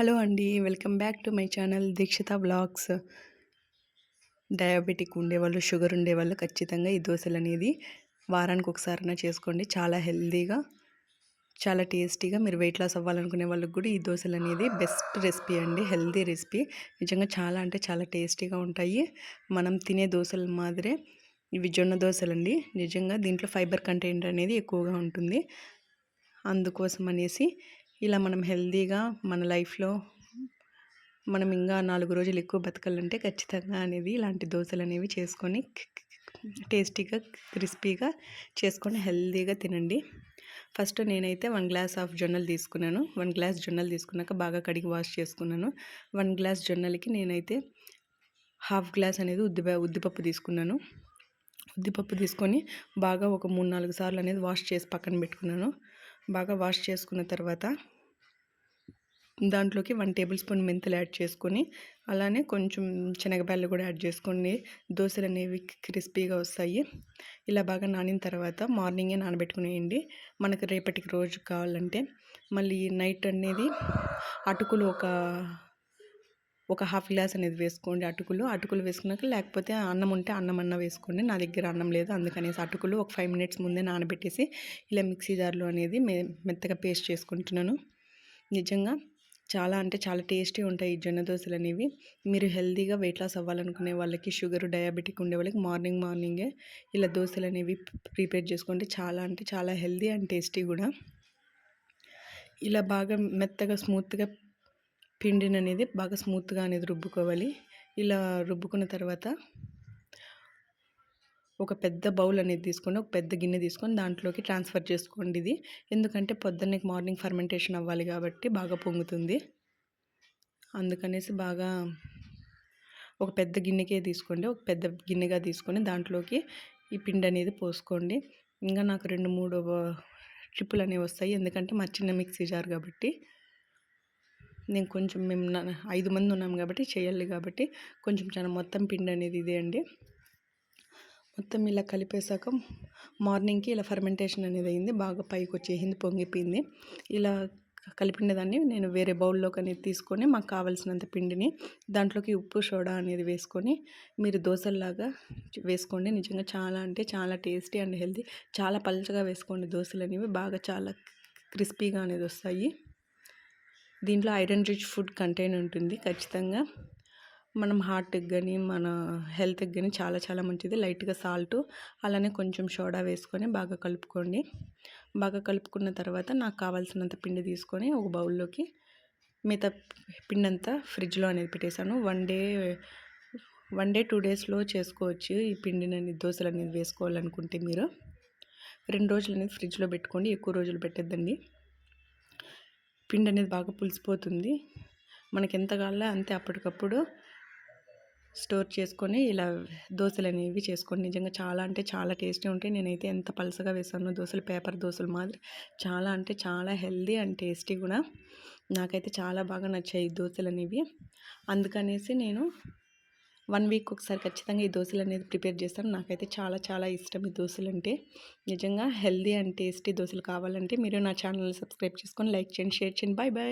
Hello అండి welcome back to my channel Deekshitha blogs. Diabetic ఉండేవాళ్ళు sugar ఉండేవాళ్ళు ఖచ్చితంగా ఈ దోశలు అనేది వారానికి ఒకసారైనా చేసుకోండి. చాలా హెల్తీగా చాలా టేస్టీగా మీరు వెయిట్ లాస్ అవ్వాలనుకునే వాళ్ళకి కూడా ఈ దోశలు అనేది బెస్ట్ రెసిపీ అండి. హెల్తీ రెసిపీ నిజంగా చాలా అంటే చాలా టేస్టీగా ఉంటాయి. మనం తినే దోశల మాదిరే ఇవి జొన్న దోశలు అండి. నిజంగా దీంట్లో ఫైబర్ కంటెంట్ అనేది ఎక్కువగా ఉంటుంది. అందుకోసం అనేసి ఇలా మనం హెల్దీగా మన లైఫ్లో మనం ఇంకా నాలుగు రోజులు ఎక్కువ బతకాలంటే ఖచ్చితంగా అనేది ఇలాంటి దోశలు అనేవి చేసుకొని టేస్టీగా క్రిస్పీగా చేసుకొని హెల్తీగా తినండి. ఫస్ట్ నేనైతే వన్ గ్లాస్ ఆఫ్ జొన్నలు తీసుకున్నాను. వన్ గ్లాస్ జొన్నలు తీసుకున్నాక బాగా కడిగి వాష్ చేసుకున్నాను. వన్ గ్లాస్ జొన్నలకి నేనైతే హాఫ్ గ్లాస్ అనేది ఉద్ది ఉద్దిపప్పు తీసుకున్నాను. ఉద్దిపప్పు తీసుకొని బాగా ఒక మూడు నాలుగు సార్లు అనేది వాష్ చేసి పక్కన పెట్టుకున్నాను. బాగా వాష్ చేసుకున్న తర్వాత దాంట్లోకి వన్ టేబుల్ స్పూన్ మెంతులు యాడ్ చేసుకొని అలానే కొంచెం శనగపాయలు కూడా యాడ్ చేసుకోండి దోశలు అనేవి క్రిస్పీగా వస్తాయి. ఇలా బాగా నానిన తర్వాత మార్నింగే నానబెట్టుకునేయండి. మనకు రేపటికి రోజు కావాలంటే. మళ్ళీ నైట్ అనేది అటుకులు ఒక ఒక హాఫ్ గ్లాస్ అనేది వేసుకోండి అటుకులు. అటుకులు వేసుకున్నాక లేకపోతే అన్నం ఉంటే అన్నం అన్న వేసుకోండి. నా దగ్గర అన్నం లేదు. అందుకనేసి అటుకులు ఒక ఫైవ్ మినిట్స్ ముందే నానబెట్టేసి ఇలా మిక్సీ జార్లో అనేది మెత్తగా పేస్ట్ చేసుకుంటున్నాను. నిజంగా చాలా అంటే చాలా టేస్టీ ఉంటాయి ఈ జొన్న దోశలు అనేవి. మీరు హెల్తీగా వెయిట్ లాస్ అవ్వాలనుకునే వాళ్ళకి షుగర్ డయాబెటిక్ ఉండే వాళ్ళకి మార్నింగ్ మార్నింగే ఇలా దోశలు అనేవి ప్రిపేర్ చేసుకుంటే చాలా అంటే చాలా హెల్తీ అండ్ టేస్టీ కూడా. ఇలా బాగా మెత్తగా స్మూత్గా పిండిని అనేది బాగా స్మూత్గా అనేది రుబ్బుకోవాలి. ఇలా రుబ్బుకున్న తర్వాత ఒక పెద్ద బౌల్ అనేది తీసుకొని ఒక పెద్ద గిన్నె తీసుకొని దాంట్లోకి ట్రాన్స్ఫర్ చేసుకోండి ఇది. ఎందుకంటే పొద్దున్నే మార్నింగ్ ఫర్మెంటేషన్ అవ్వాలి కాబట్టి బాగా పొంగుతుంది. అందుకనేసి బాగా ఒక పెద్ద గిన్నెకే తీసుకోండి. ఒక పెద్ద గిన్నెగా తీసుకొని దాంట్లోకి ఈ పిండి అనేది పోసుకోండి. ఇంకా నాకు రెండు మూడు ట్రిప్పులు అనేవి వస్తాయి. ఎందుకంటే మా చిన్న మిక్సీ జార్ కాబట్టి నేను కొంచెం మేము ఐదు మంది ఉన్నాం కాబట్టి చేయాలి కాబట్టి కొంచెం చాలా మొత్తం పిండి అనేది ఇదే అండి. మొత్తం ఇలా కలిపేశాక మార్నింగ్కి ఇలా ఫర్మెంటేషన్ అనేది అయింది. బాగా పైకి వచ్చేసింది పొంగిపోయింది. ఇలా కలిపిన దాన్ని నేను వేరే బౌల్లోకి అనేది తీసుకొని మాకు కావాల్సినంత పిండిని దాంట్లోకి ఉప్పు సోడా అనేది వేసుకొని మీరు దోశల్లాగా వేసుకోండి. నిజంగా చాలా అంటే చాలా టేస్టీ అండ్ హెల్తీ. చాలా పలుచగా వేసుకోండి దోశలు అనేవి. బాగా చాలా క్రిస్పీగా అనేది వస్తాయి. దీంట్లో ఐరన్ రిచ్ ఫుడ్ కంటైన్ ఉంటుంది ఖచ్చితంగా. మనం హార్ట్కి కానీ మన హెల్త్కి కానీ చాలా చాలా మంచిది. లైట్గా సాల్ట్ అలానే కొంచెం సోడా వేసుకొని బాగా కలుపుకోండి. బాగా కలుపుకున్న తర్వాత నాకు కావాల్సినంత పిండి తీసుకొని ఒక బౌల్లోకి మిగతా పిండి అంతా ఫ్రిడ్జ్లో అనేది పెట్టేశాను. One day one day two డేస్లో చేసుకోవచ్చు ఈ పిండిని అనేది దోశలు అనేది వేసుకోవాలనుకుంటే మీరు. రెండు రోజులు అనేది ఫ్రిడ్జ్లో పెట్టుకోండి. ఎక్కువ రోజులు పెట్టద్దండి. పిండి అనేది బాగా పులిసిపోతుంది. మనకి ఎంత కావాలో అంతే అప్పటికప్పుడు స్టోర్ చేసుకొని ఇలా దోశలు అనేవి చేసుకొని నిజంగా చాలా అంటే చాలా టేస్టీ ఉంటాయి. నేనైతే ఎంత పలసగా వేసాను దోశలు పేపర్ దోశలు మాదిరి చాలా అంటే చాలా హెల్దీ అండ్ టేస్టీ కూడా. నాకైతే చాలా బాగా నచ్చాయి దోశలు అనేవి. అందుకనేసి నేను వన్ వీక్ ఒకసారి ఖచ్చితంగా ఈ దోశలు అనేది ప్రిపేర్ చేస్తాను. నాకైతే చాలా చాలా ఇష్టం ఈ దోశలు అంటే నిజంగా హెల్దీ అండ్ టేస్టీ దోశలు కావాలంటే మీరు నా ఛానల్ని సబ్స్క్రైబ్ చేసుకొని లైక్ చేయండి షేర్ చేయండి. Bye bye